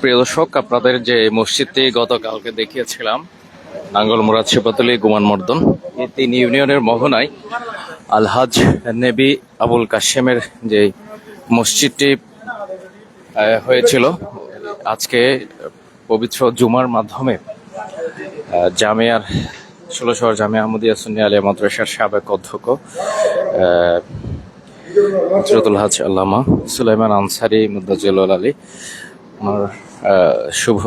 প্রিয় দর্শক, আপনাদের যে মসজিদটি গতকালকে দেখিয়েছিলাম নাঙ্গল মোরাদ শিপাতলি গুমান মর্দন এই তিন ইউনিয়নের মহনায় আলহাজ নেবি আবুল কাশেমের যে মসজিদটি হয়েছিল, আজকে পবিত্র জুমার মাধ্যমে জামিয়ার, ষোলশহর জামিয়া আহমদিয়া সুন্নি আলিয়া মাদ্রাসার সাবেক অধ্যক্ষ হজরতুল হাজ আল্লামা সুলাইমান আনসারি মুদাজিল আলী ওনার শুভ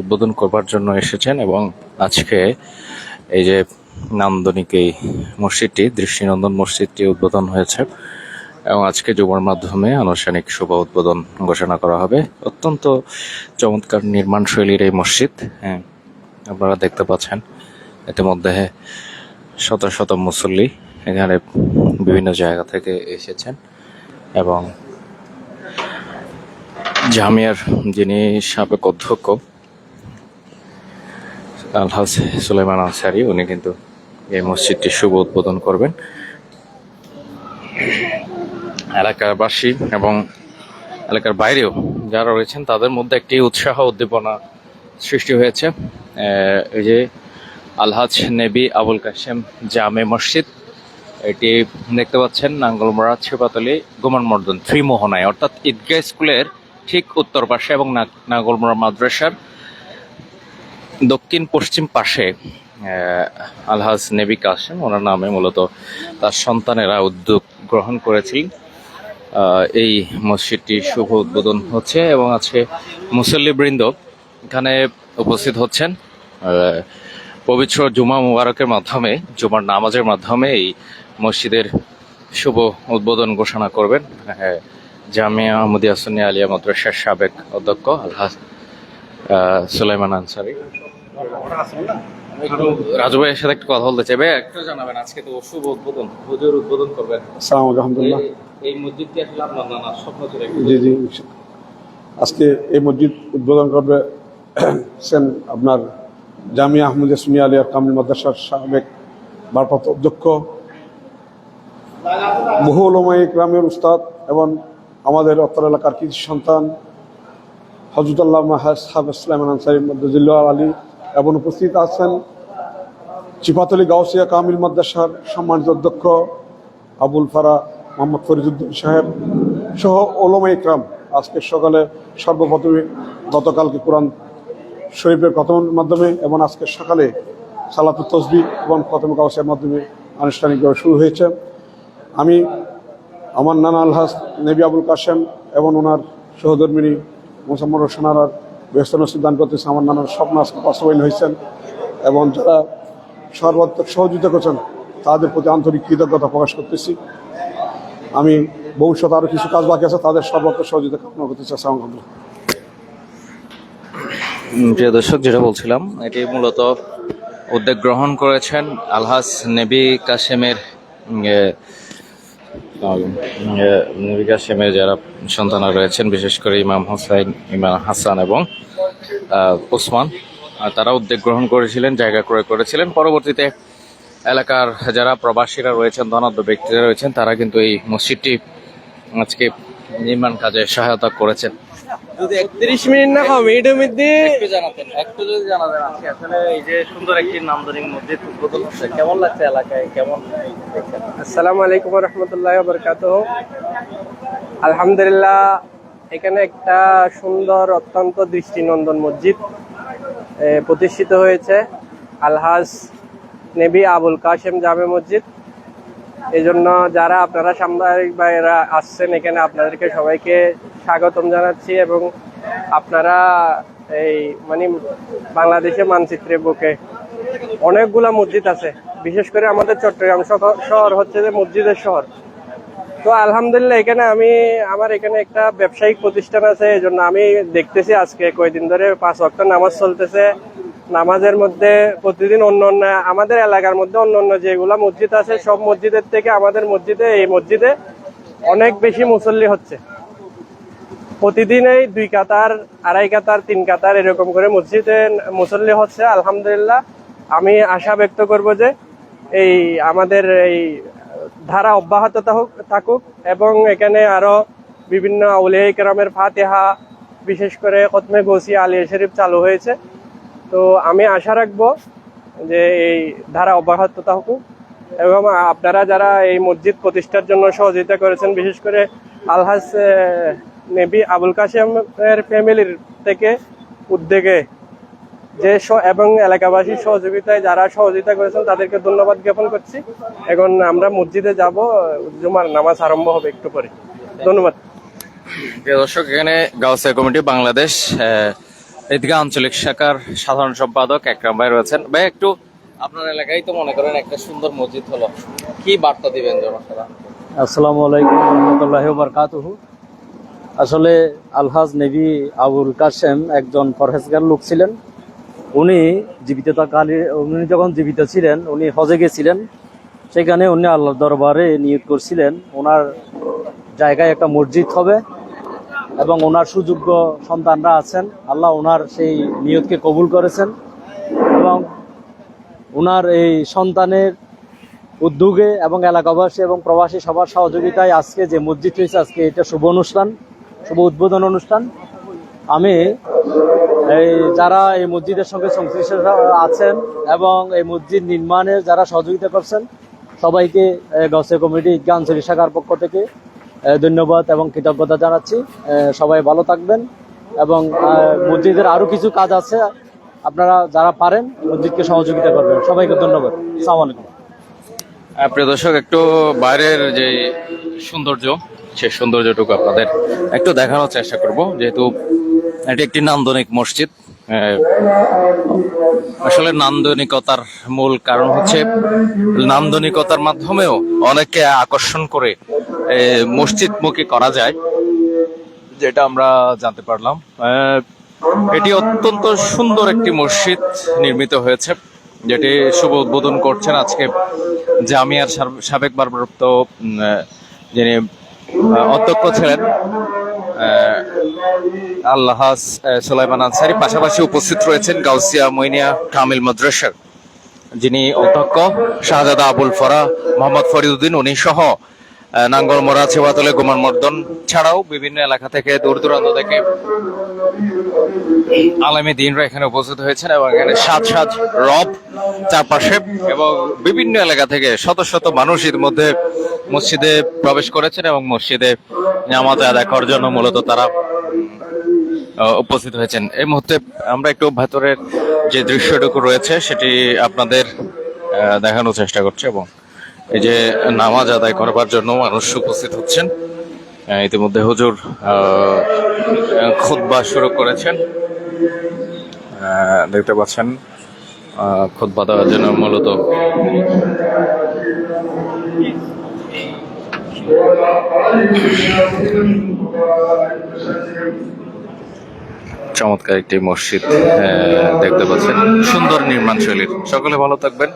উদ্বোধন করবার জন্য এসেছেন এবং আজকে এই যে নান্দনিক এই মসজিদটি, দৃষ্টিনন্দন মসজিদটি উদ্বোধন হয়েছে এবং আজকে যুবর মাধ্যমে আনুষ্ঠানিক শুভ উদ্বোধন ঘোষণা করা হবে। অত্যন্ত চমৎকার নির্মাণ শৈলীর এই মসজিদ হ্যাঁ আপনারা দেখতে পাচ্ছেন। ইতিমধ্যে শত শত মুসল্লি এখানে বিভিন্ন জায়গা থেকে এসেছেন এবং জামিয়ার যিনি সাবেক অধ্যক্ষ, আলহাজ সুলাইমান আনসারি, উনি কিন্তু এই মসজিদটি শুভ উদ্বোধন করবেন। এলাকাবাসী এবং এলাকার বাইরেও যারা রয়েছেন, তাদের মধ্যে একটি উৎসাহ উদ্দীপনা সৃষ্টি হয়েছে। এই যে আলহাজ নেবি আবুল কাশেম জামে মসজিদ, এটি দেখতে পাচ্ছেন নাঙ্গলমোড়া মর্দন ত্রিমোহনায়, অর্থাৎ ঈদগাহ স্কুলের ঠিক উত্তর পাশে এবং না- নাঙ্গলমোড়া মাদ্রাসার দক্ষিণ পশ্চিম পাশে আলহাজ নেবি কাসেম ওনার নামে মূলত তার সন্তানেরা উদ্যোগ গ্রহণ করেছিলেন এই মসজিদটি শুভ উদ্বোধন হচ্ছে এবং আজকে মুসল্লিবৃন্দ এখানে উপস্থিত হচ্ছেন। পবিত্র জুমা মুবারকের মাধ্যমে জুমার নামাজের মাধ্যমে এই মসজিদের শুভ উদ্বোধন ঘোষণা করবেন। আহ, জামিয়া আহমদিয়া সুন্নি আলিয়া মাদ্রাসার সাবেক অধ্যক্ষ আলহাজ সুলাইমান আনসারি। একটু রাজু ভাইয়ের সাথে একটু কথা বলতে চাই। ভাই একটু জানাবেন আজকে তো শুভ উদ্বোধন হুজুর উদ্বোধন করবেন। আসসালামু আলহামদুলিল্লাহ। এই- মসজিদটি আসলে আপনার নানা স্বপ্ন ছিল জি জি আজকে এই মসজিদ উদ্বোধন করবে সেন আপনার জামিয়া আহমদিয়া সুনিয়া আলিয়া কামিল মাদ্রাসার সাবেক ভারপ্রাপ্ত অধ্যক্ষ বহু ওলমাই গ্রামের উস্তাদ এবং আমাদের অত্তর এলাকার কৃষি সন্তান হজরতুল্লাহ সাহেব ইসলাম আনসারি মদ্দুল্লাহ আলী এবং উপস্থিত আছেন চিপাতলি গাউসিয়া কামিল মাদ্রাসার সম্মানিত অধ্যক্ষ আবুল ফারা মোহাম্মদ ফরিদুদ্দিন সাহেব সহ ওলমা ইকরাম। আজকে সকালে সর্বপ্রথমে গতকালকে কোরআন শরীফের কথমের মাধ্যমে এবং আজকে সকালে সালাতুল তসবি এবং কথম কাউসের মাধ্যমে আনুষ্ঠানিকভাবে শুরু হয়েছে। আমি আমার নানা আলহাস নেবি আবুল কাশেম এবং ওনার সহধর্মিনী মোসাম্মদ রোশনার ব্যস্ত নসিব দান করতেছে আমার নানার স্বপ্ন আজকে বাস্তবায়ন হয়েছেন এবং যারা সর্বাত্মক সহযোগিতা করছেন, তাদের প্রতি আন্তরিক কৃতজ্ঞতা প্রকাশ করতেছি। আমি ভবিষ্যতে আরও কিছু কাজ বাকি আছে, তাদের সর্বাত্মক সহযোগিতা কামনা করতেছি আসসালামু প্রিয় দর্শক, যেটা বলছিলাম, এটি মূলত উদ্যোগ গ্রহণ করেছেন আলহাস নেবি কাশেমের উম, এ, উম, এ, নেবি কাশেমের যারা সন্তানরা রয়েছেন বিশেষ করে ইমাম হোসাইন ইমাম হাসান এবং ওসমান তারা উদ্যোগ গ্রহণ করেছিলেন জায়গা ক্রয় করেছিলেন। পরবর্তীতে এলাকার যারা প্রবাসীরা রয়েছেন ধনাঢ্য ব্যক্তিরা রয়েছেন তারা কিন্তু এই মসজিদটি আজকে নির্মাণ কাজে সহায়তা করেছেন। যদি একত্রিশ মিনিট না কম এটার মধ্যে একটু জানাতেন একটু যদি জানাতেন আজকে আসলে এই যে সুন্দর একটি নান্দনিক মসজিদ উদ্বোধন হচ্ছে কেমন লাগছে এলাকায়? কেমন আসসালামু আলাইকুম রহমতুল্লাহ বরকাত আলহামদুলিল্লাহ এখানে একটা সুন্দর অত্যন্ত দৃষ্টিনন্দন মসজিদ প্রতিষ্ঠিত হয়েছে। আলহাজ নেবি আবুল কাশেম জামে মসজিদ। এই জন্য যারা আপনারা সাংবাদিক ভাইয়েরা আসছেন এখানে, আপনাদেরকে সবাইকে স্বাগতম জানাচ্ছি এবং আপনারা এই মানে বাংলাদেশে মানচিত্রে বুকে অনেকগুলা মসজিদ আছে। বিশেষ করে আমাদের চট্টগ্রাম শহর হচ্ছে যে মসজিদের শহর। তো আলহামদুলিল্লাহ, এখানে আমি, আমার এখানে একটা ব্যবসায়িক প্রতিষ্ঠান আছে এই জন্য আমি দেখতেছি আজকে কয়দিন ধরে পাঁচ ওয়াক্ত নামাজ চলতেছে। নামাজের মধ্যে প্রতিদিন অন্য অন্য, আমাদের এলাকার মধ্যে অন্য অন্য যেগুলা মসজিদ আছে, সব মসজিদের থেকে আমাদের মসজিদে, এই মসজিদে অনেক বেশি মুসল্লি হচ্ছে। প্রতিদিন এই দুই কাতার, আড়াই কাতার, তিন কাতার এরকম করে মসজিদে মুসল্লি হচ্ছে। আলহামদুলিল্লাহ, আমি আশা ব্যক্ত করব যে এই আমাদের এই ধারা অব্যাহত থাকুক এবং এখানে আরও বিভিন্ন আউলিয়া কেরামের ফাতেহা, বিশেষ করে কতমে গৌসি আলিয়া শরীফ চালু হয়েছে। তো আমি আশা রাখব যে এই ধারা অব্যাহত থাকুক এবং আপনারা যারা এই মসজিদ প্রতিষ্ঠার জন্য সহযোগিতা করেছেন, বিশেষ করে আলহাজ নেবী আবুল কাশেমের ফ্যামিলির থেকে উদ্যোগে যে এবং এলাকাবাসীর সহযোগিতায় যারা সহযোগিতা করেছেন, তাদেরকে ধন্যবাদ জ্ঞাপন করছি। এখন আমরা মসজিদে যাব, জুমার নামাজ আরম্ভ হবে একটু পরে। ধন্যবাদ। দর্শক, এখানে গাউসিয়া কমিটি বাংলাদেশ ঈদগাহ আঞ্চলিক শাখার সাধারণ সম্পাদক একরাম ভাই রয়েছেন। ভাই, একটু আপনার এলাকায় তো মনে করেন একটা সুন্দর মসজিদ হলো। কি বার্তা দিবেন জনসাধারণ আসসালামু আলাইকুম রহমতুল্লাহ আসলে আলহাজ নেবী আবুল কাসেম একজন পরহেজগার লোক ছিলেন। উনি জীবিত থাকালে উনি যখন জীবিত ছিলেন, উনি হজে গেছিলেন। সেখানে উনি আল্লাহর দরবারে নিয়োগ করছিলেন। ওনার জায়গায় একটা মসজিদ হবে। এবং ওনার সুযোগ্য সন্তানরা আছেন। আল্লাহ ওনার সেই নিয়তকে কবুল করেছেন এবং ওনার এই সন্তানের উদ্যোগে এবং এলাকাবাসী এবং প্রবাসী সবার সহযোগিতায় আজকে যে মসজিদ হয়েছে, আজকে এটা শুভ অনুষ্ঠান, শুভ উদ্বোধন অনুষ্ঠান। আমি এই যারা এই মসজিদের সঙ্গে সংশ্লিষ্ট আছেন এবং এই মসজিদ নির্মাণে যারা সহযোগিতা করছেন, সবাইকে গসে কমিটি ঈদগাহ আঞ্চলিক শাখার পক্ষ থেকে ধন্যবাদ এবং কৃতজ্ঞতা জানাচ্ছি। সবাই ভালো থাকবেন এবং মসজিদের আরও কিছু কাজ আছে। আপনারা যারা পারেন মসজিদকে সহযোগিতা করবেন। সবাইকে ধন্যবাদ। সালাম আলাইকুম। প্রিয় দর্শক, একটু বাইরের যে সৌন্দর্য, সেই সৌন্দর্যটুকু আপনাদের একটু দেখানোর চেষ্টা করব। যেহেতু এটি একটি নান্দনিক মসজিদ আসলে নান্দনিকতার মূল কারণ হচ্ছে নান্দনিকতার মাধ্যমেও অনেককে আকর্ষণ করে মসজিদমুখী করা যায় যেটা আমরা জানতে পারলাম। এটি অত্যন্ত সুন্দর একটি মসজিদ নির্মিত হয়েছে যেটি শুভ উদ্বোধন করছেন আজকে জামিয়ার সাবেক আহ, যিনি অধ্যক্ষ ছিলেন আহ, সুলাইমান আনসারি। পাশাপাশি উপস্থিত রয়েছেন গাউসিয়া মইনিয়া কামিল মাদ্রাসার যিনি অধ্যক্ষ শাহজাদা আবুল ফরা মোহাম্মদ ফরিদুদ্দিন উনি সহ নাঙ্গলমোড়া ছেবাতলে গোমান, মর্দন ছাড়াও বিভিন্ন এলাকা থেকে দূর দূরান্ত থেকে আলামী দিনরা এখানে উপস্থিত হয়েছেন এবং এখানে সাজ সাজ রব চারপাশে এবং বিভিন্ন এলাকা থেকে শত শত মানুষ এর মধ্যে মসজিদে প্রবেশ করেছেন এবং মসজিদে নামাজ আদায় করার জন্য মূলত তারা উপস্থিত হয়েছেন। এই মুহূর্তে আমরা একটু ভেতরের যে দৃশ্যটুকু রয়েছে সেটি আপনাদের দেখানোর চেষ্টা করছি এবং এই যে নামাজ আদায় করবার জন্য মানুষ উপস্থিত হচ্ছেন। ইতিমধ্যে হুজুর খুদ্া শুরু করেছেন। দেখতে পাচ্ছেন খুদ্া দেওয়ার জন্য মূলত চমৎকার একটি মসজিদ দেখতে পাচ্ছেন। সুন্দর নির্মাণ শৈলীর সকলে ভালো থাকবেন।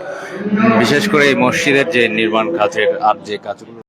বিশেষ করে এই মসজিদের যে নির্মাণ কাজের আর যে কাজগুলো